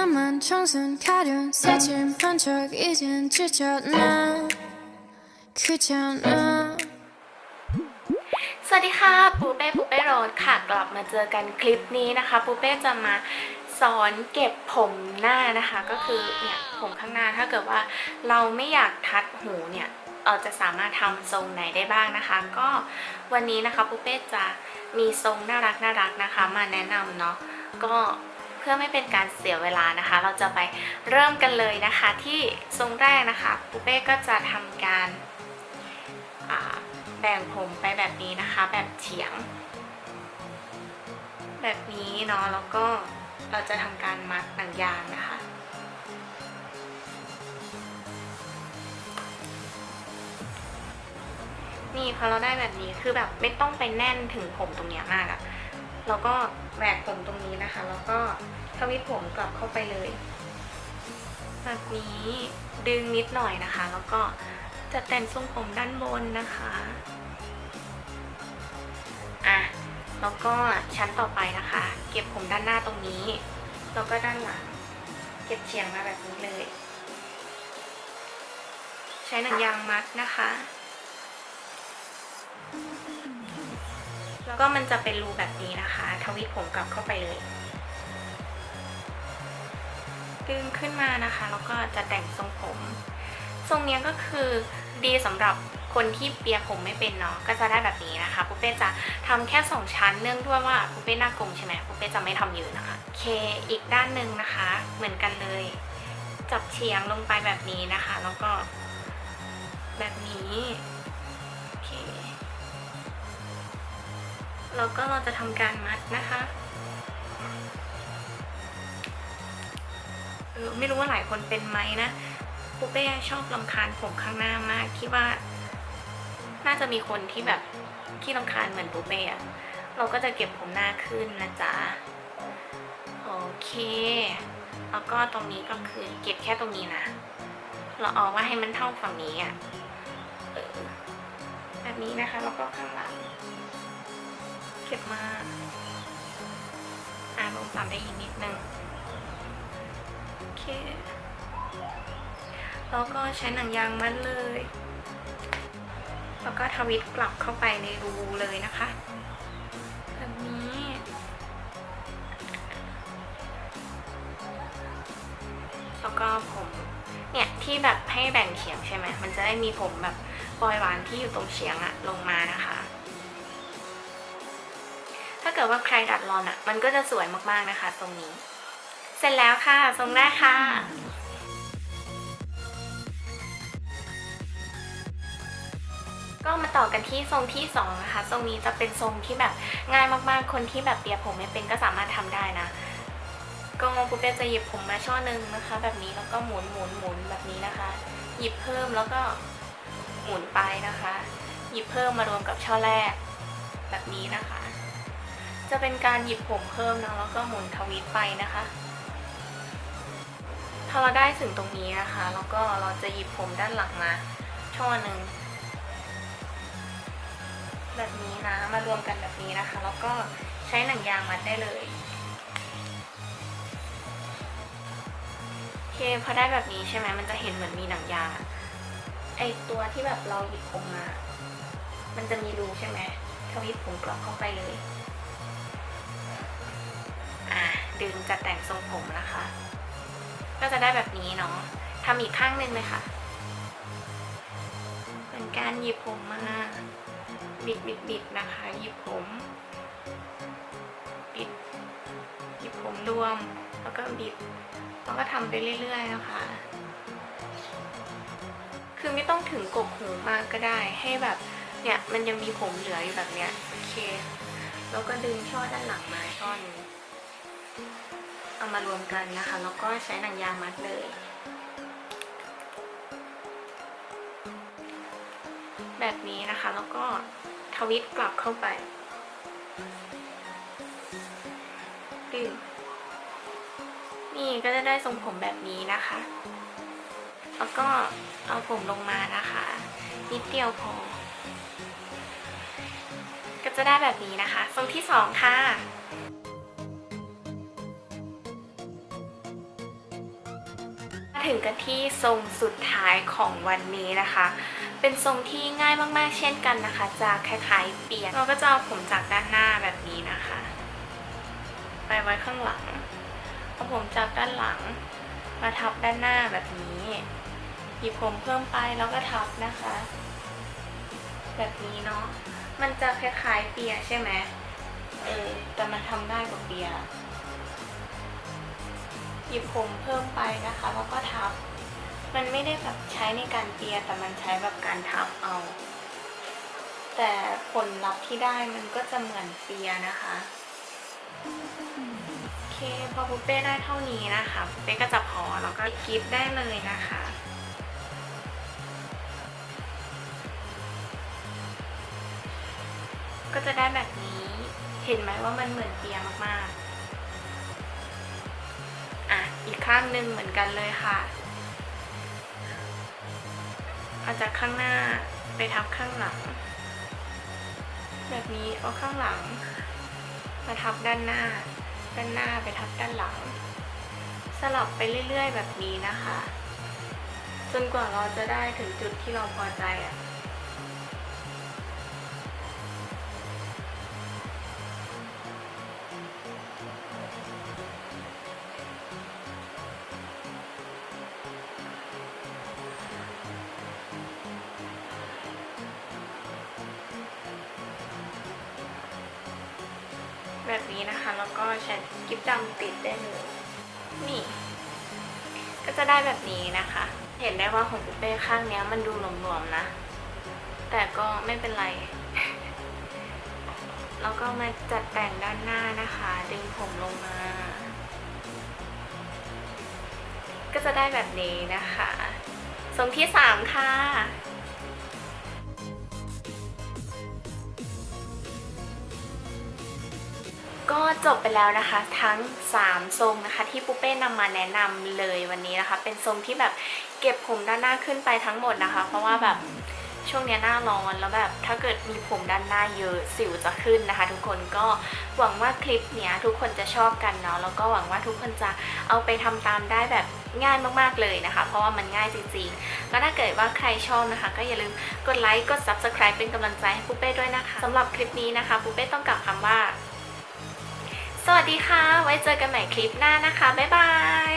나만 청순 가련 새침한 척 이젠 지쳤나 그잖아 สวัสดีค่ะปูเป้ปูเป้โรดค่ะกลับมาเจอกันคลิปนี้นะคะปูเป้จะมาสอนเก็บผมหน้านะคะ ก็คือเนี่ยผมข้างหน้าถ้าเกิดว่าเราไม่อยากทัดหูเนี่ยเราจะสามารถทำทรงไหนได้บ้างนะคะ ก็วันนี้นะคะปูเป้จะมีทรงน่ารักน่ารักนะคะ มาแนะนำเนาะก็ เพื่อไม่เป็นการเสียเวลานะคะ เราจะไปเริ่มกันเลยนะคะที่ทรงแรกนะคะปูเป้ก็จะทำการแบ่งผมไปแบบนี้นะคะ แบบเฉียง แบบนี้เนาะแล้วก็เราจะทำการมัดหนังยางนะคะนี่พอเราได้แบบนี้คือแบบไม่ต้องไปแน่นถึงผมตรงเนี้ยมากอะแล้วก็ แหวกผมตรงนี้นะคะ แล้วก็ทวิตผมกลับเข้าไปเลยแบบนี้ดึงนิดหน่อยนะคะ แล้วก็จะแต่งทรงผมด้านบนนะคะอะแล้วก็ชั้นต่อไปนะคะ เก็บผมด้านหน้าตรงนี้แล้วก็ด้านหลัง เก็บเฉียงมาแบบนี้เลย ใช้หนังยางมัดนะคะ ก็มันจะเป็นรูแบบนี้นะคะ ทวิตผมกลับเข้าไปเลย ดึงขึ้นมานะคะ แล้วก็จะแต่งทรงผม ทรงนี้ก็คือดีสำหรับคนที่เปียผมไม่เป็นเนาะก็จะได้แบบนี้นะคะปุ๊เป้จะทำแค่สองชั้นเนื่องด้วยว่าปุ๊เป้หน้ากลมใช่ไหมปุ๊เป้จะไม่ทำยืนนะคะเคอีกด้านหนึ่งนะคะ เหมือนกันเลย จับเฉียงลงไปแบบนี้นะคะ แล้วก็แบบนี้ แล้วก็เราจะทำการมัดนะคะเออไม่รู้ว่าหลายคนเป็นไหมนะปุ๊เป้ชอบลำคาญผมข้างหน้ามากคิดว่า น่าจะมีคนที่แบบที่ลำคาญเหมือนปุ๊เป้อะเราก็จะเก็บผมหน้าขึ้นนะจ๊ะโอเค แล้วก็ตรงนี้ก็คือเก็บแค่ตรงนี้นะ เราเอาว่าให้มันเท่าฝั่งนี้อะออแบบนี้นะคะ แล้วก็ข้างหลัง เก็บมาอ่าลงต่ำได้อีกนิดนึง โอเค แล้วก็ใช้หนังยางมัดเลย แล้วก็ทวิตกลับเข้าไปในรูเลยนะคะแบบนี้แล้วก็ผมเนี่ยที่แบบให้แบ่งเฉียงใช่ไหม มันจะได้มีผมแบบปลอยหวานที่อยู่ตรงเฉียงอะลงมานะคะ ถ้าเกิดว่าใครดัดรอนอะมันก็จะสวยมากๆนะคะตรงนี้ เสร็จแล้วค่ะ ทรงแรกค่ะ ก็มาต่อกันที่ทรงที่2นะคะ ทรงนี้จะเป็นทรงที่แบบง่ายมากๆ คนที่แบบเปียผมไม่เป็นก็สามารถทำได้นะก็ปุ๊บเป้จะหยิบผมมาช่อหนึ่งนะคะ แบบนี้แล้วก็หมุนหมุนหมุนแบบนี้นะคะ หยิบเพิ่มแล้วก็หมุนไปนะคะ หยิบเพิ่มมารวมกับช่อแรก แบบนี้นะคะ จะเป็นการหยิบผมเพิ่มนะแล้วก็หมุนทวิตไปนะคะพอเราได้ถึงตรงนี้นะคะ แล้วก็เราจะหยิบผมด้านหลังมาช่อหนึ่งแบบนี้นะมารวมกันแบบนี้นะคะ แล้วก็ใช้หนังยางมัดได้เลยโอเคพอได้แบบนี้ใช่ไหมมันจะเห็นเหมือนมีหนังยางไอตัวที่แบบเราหยิบผมมา มันจะมีรูใช่ไหมทวิตผมกลับเข้าไปเลย ดึงจะแต่งทรงผมนะคะ ก็จะได้แบบนี้เนาะทำอีกข้างหนึ่งเลยค่ะ เป็นการหยิบผมมา บิดบิดบิดนะคะ หยิบผมบิดหยิบผมรวม แล้วก็บิด แล้วก็ทำไปเรื่อยๆนะคะ คือไม่ต้องถึงกกหูมากก็ได้ ให้แบบ เนี่ย มันยังมีผมเหลืออยู่แบบเนี้ย โอเค แล้วก็ดึงช่อด้านหลังมาช่อนึงามารวมกันนะคะ แล้วก็ใช้หนังยางมัดเลย แบบนี้นะคะแล้วก็ทวิตกลับเข้าไปดึงนี่ก็จะได้ทรงผมแบบนี้นะคะ แล้วก็เอาผมลงมานะคะ นิดเดียวพอ ก็จะได้แบบนี้นะคะ ทรงที่สองค่ะ ถึงกันที่ทรงสุดท้ายของวันนี้นะคะ เป็นทรงที่ง่ายมากๆ เช่นกันนะคะ จะคล้ายๆเปียกเราก็จะเอาผมจากด้านหน้าแบบนี้นะคะ ไปไว้ข้างหลังเอาผมจากด้านหลัง มาทับด้านหน้าแบบนี้หยิบผมเพิ่มไปแล้วก็ทับนะคะ แบบนี้เนาะมันจะคล้ายๆเปียใช่ไหมเออแต่มันทำง่ายกว่าเปีย หยิบผมเพิ่มไปนะคะ แล้วก็ทับ มันไม่ได้แบบใช้ในการเปียแต่มันใช้แบบการทับเอา แต่ผลลัพธ์ที่ได้มันก็จะเหมือนเปียนะคะโอเคพอปุเป้ได้เท่านี้นะคะปุเป้ก็จะพอแล้วก็กิฟได้เลยนะคะก็จะได้แบบนี้ เห็นไหมว่ามันเหมือนเปียมากๆ อีกข้างหนึ่งเหมือนกันเลยค่ะเอาจากข้างหน้าไปทับข้างหลัง แบบนี้เอาข้างหลัง มาทับด้านหน้า ด้านหน้าไปทับด้านหลัง สลับไปเรื่อยๆ แบบนี้นะคะ จนกว่าเราจะได้ถึงจุดที่เราพอใจอะ แบบนี้นะคะ แล้วก็ใช้กิ๊บดำติดได้เลยนี่ ก็จะได้แบบนี้นะคะ เห็นได้ว่าของปุเป้ข้างนี้มันดูหลวมๆนะ แต่ก็ไม่เป็นไร แล้วก็มาจัดแต่งด้านหน้านะคะ ดึงผมลงมา ก็จะได้แบบนี้นะคะทรงที่สามค่ะ ก็จบไปแล้วนะคะทั้ง 3 ทรงนะคะที่ปุเป้นำมาแนะนำเลยวันนี้นะคะ เป็นทรงที่แบบเก็บผมด้านหน้าขึ้นไปทั้งหมดนะคะ เพราะว่าแบบช่วงนี้หน้าร้อนแล้วแบบถ้าเกิดมีผมด้านหน้าเยอะสิวจะขึ้นนะคะ ทุกคนก็หวังว่าคลิปเนี้ยทุกคนจะชอบกันเนาะแล้วก็หวังว่าทุกคนจะเอาไปทำตามได้แบบง่ายมากๆเลยนะคะ เพราะว่ามันง่ายจริงๆแล้วถ้าเกิดว่าใครชอบนะคะ ก็อย่าลืมกดไลค์กด subscribe เป็นกำลังใจให้ปุเป้ด้วยนะคะสำหรับคลิปนี้นะคะปุเป้ต้องกล่าวคำว่า สวัสดีค่ะ ไว้เจอกันใหม่คลิปหน้านะคะ บ๊ายบาย